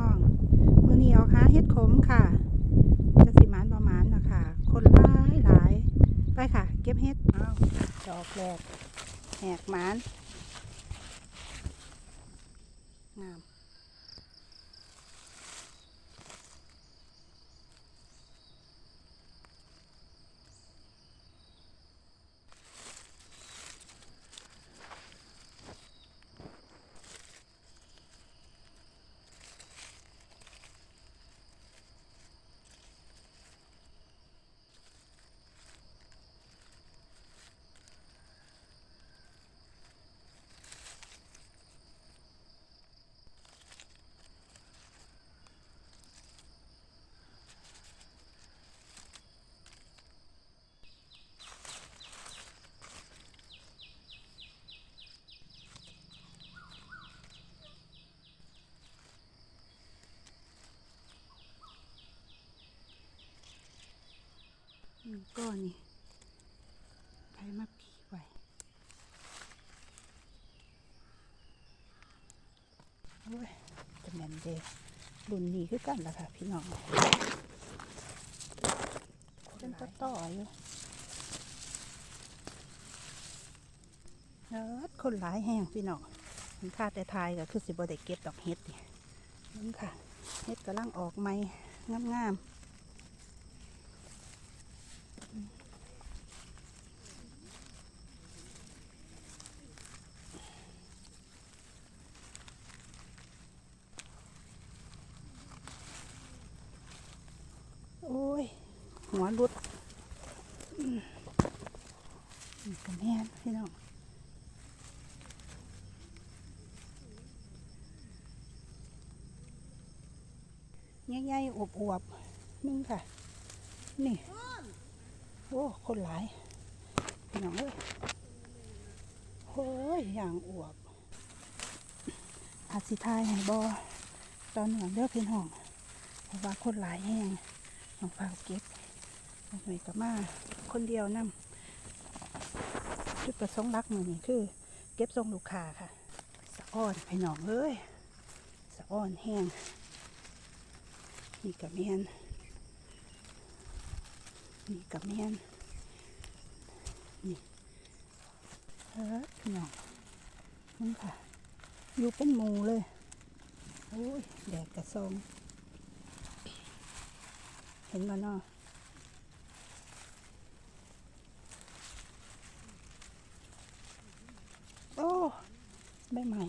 น้องมือนี้ออกหาเฮ็ดขมค่ะจะสิมานประมาณนะค่ะคนหลายหลายไปค่ะ เก็บเฮ็ดอ้าดอกแรกแหกหมานงาม อืมก้อนนี่ใครมาผีไว้โอ้ยจะแม่นเดรุ่นนี้คือกันล่ะค่ะ พี่น้องเป็นต่อต่ออยู่เอิดคนหลายแห้งพี่น้องมันค่าแต่ทายก็คือสิบ่ได้เก็บดอกเฮ็ดนี่นั่ค่ะ เฮ็ดกำลังออกใหม่งามๆ โอ้ย หัว รุดกันแน่นพี่น้องใหญ่ๆอวบๆนึงค่ะ นี่ โอ้ คนหลายพี่น้องเอ้ยโอ้ยอย่างอวบอาจสิทายให้บอตอนหนึ่งเด้อกพี่น้องเพราะว่าคนหลายแห้งน้องฟ้าวเก็บ หน่อยกับมาคนเดียวนํจุดประสงค์หลักมือนี่คือ เก็บส่งลูกค้าค่ะ สะอ้อนพี่น้องเอ้ยสะอ้อนแห้งนี่กับแมนนี่กับแมนนี่เออพี่น้องนั่นค่ะ อยู่เป็นหมูเลยโอ้ยแดดกระซองเห็นมาเนาะโอ้ ใบใหม่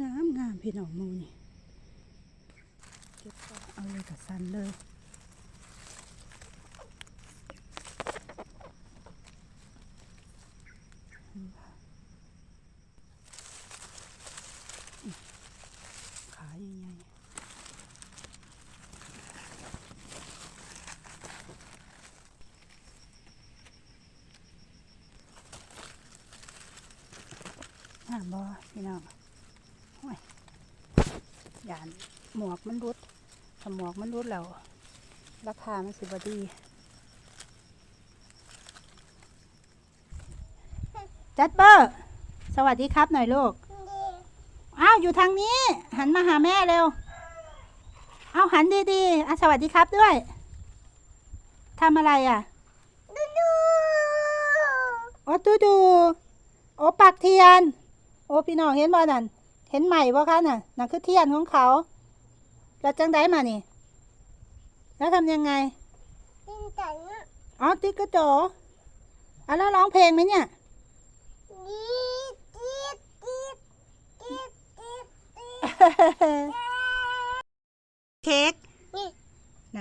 งามงามพี่น้องมูนี่ เก็บเอาเลยกับสันเลยขาใหญ่ๆ อ่าบอพี่น้องโอ้ยยานหมวกมันรุดถ้าหมวกมันรุดแล้วราคามันสิบดีจัดเบอร์ สวัสดีครับหน่อยลูก อ้าว อยู่ทางนี้ หันมาหาแม่เร็ว เอาหันดีๆอะสวัสดีครับด้วย ทำอะไรอะโอ้ตูดู โอ้ปักเทียน โอ้พี่น้องเห็นบ่นั่นเห็นใหม่บ่คะน่ะนั่นคือเทียนของเขาแล้วจังได้มานี่ แล้วทำยังไงอ๋อติ๊กกระโจอะแล้วร้องเพลงไหมเนี่ยเค้กไหน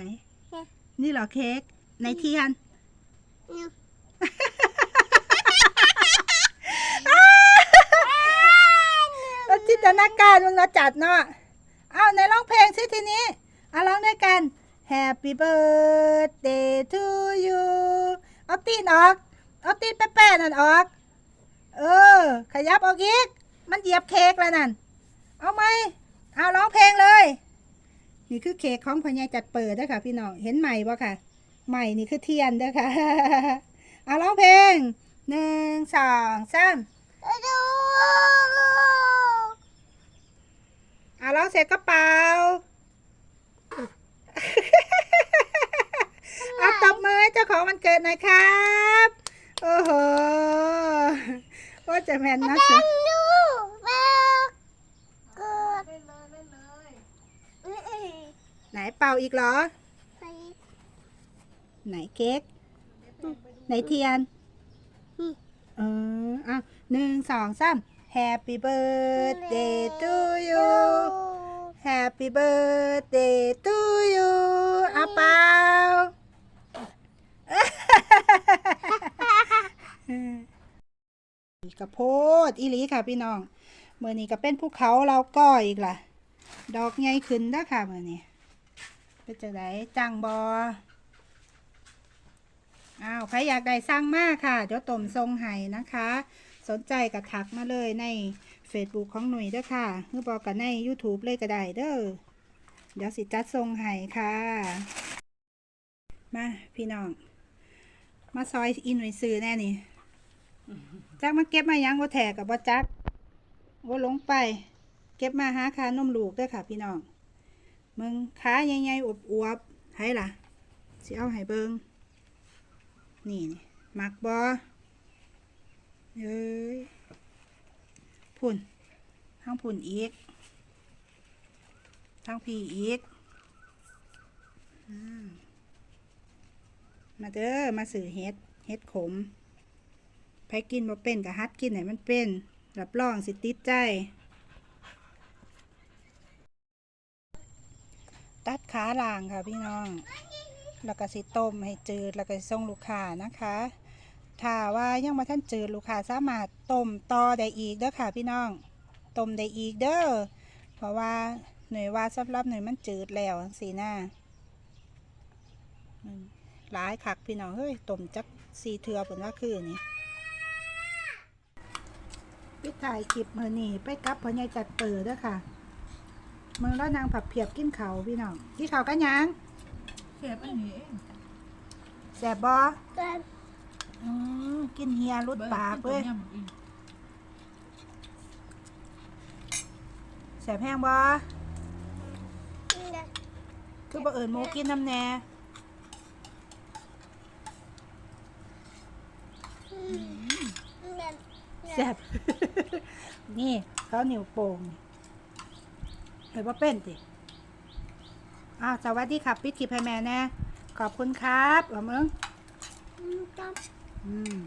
นี่เหรอเค้กในเทียน แล้วจินตนาการมึงเรา จัดเนาะเอาในร้องเพลงสิทีนี้เอาร้องด้วยกัน Happy birthday to you เอาตีนออก เอาตีนแป้ๆนั่นออก เออ ขยับออกอีก มันเหยียบเค้กแล้วนั่น เอาไหม เอาร้องเพลงเลย นี่คือเค้กของพ่อใหญ่จัดเปิดเด้อค่ะ พี่น้อง เห็นใหม่บ่ค่ะ ใหม่นี่คือเทียนเด้อค่ะ เอาร้องเพลงหนึ่งสองสาม เสร็จก็เป่าเอาตบมือให้เจ้าของวันเกิดหน่อยครับ โอ้โหว่าจะแม่นนะสิดูแม่เกิดไหนเป่าอีกเหรอไปไหนเค้กไหนเทียนเอออะหนึ่งสองสาม Happy birthday to you Happy birthday to you เอาเป่าอีกกระโพดอีหลีค่ะพี่น้องเมื่อนี้ก็เป็นภูเขาเราก็อีกล่ะ ดอกใหญ่ขึ้นเด้อค่ะเมื่อนี้เป็นจังไดจังบอ อ้าวใครอยากได้สั่งมากค่ะ เดี๋ยวต้มทรงไห้นะคะ สนใจก็ทักมาเลยใน Facebook ของหนุ่ยเด้อค่ะหรือบอกกันใน YouTube เลยก็ได้เด้อเดี๋ยวสิจัดทรงไห้ค่ะ มาพี่น้อง มาซอยอีหนุ่ยซื้อแน่นี่จักมาเก็บมายังบ่าแถกับบ่าจักว่าลงไป เก็บมาหาคานมลูกด้วยค่ะ พี่น้องมึงขาใหญ่ๆอวบๆให้ล่ะสิเอาให้เบิง นี่นี่มักบ่เอ้ยพุ่นทั้งพุ่นอีกทั้งพี่อีกมาเด้อมาสื่อเฮ็ดเฮ็ดขมไผกินบ่เป็นก็ฮัดกินให้มันเป็นรับรองสิติดใจ ตัดขาล่างค่ะพี่น้อง แล้วก็สิต้มให้จืดแล้วก็ส่งลูกค้านะคะถ้าว่ายังมาท่านจืดลูกค้าสามารถต้มต่อได้อีกเด้อค่ะพี่น้องต้มได้อีกเด้อเพราะว่าหน่วยว่าสำหรับหน่วยมันจืดแล้วสีหน้าหลายคักพี่น้องเฮ้ยต้มจักสีเทือผลว่าคือนี่ปิดถ่ายคลิปมือนี่ไปกับพ่อใหญ่จัดเปิดเด้อค่ะเมือแล้วนางผับเพียบกินเขาพี่น้องกินเขากันยัง เสียบอันนี้เองแสบบอกันอืมกินเฮียรุดปากเว้ยบิ่งกินตัวแสบแห้งบอคือบ่เอิญหมูกินน้ำแหน่แสบ นี่เขานิ้วโป่งเห็นว่าเป็นติ อ้าวสวัสดีครับปิดคลิปให้แม่แน่ขอบคุณครับว่ามึงกันอืม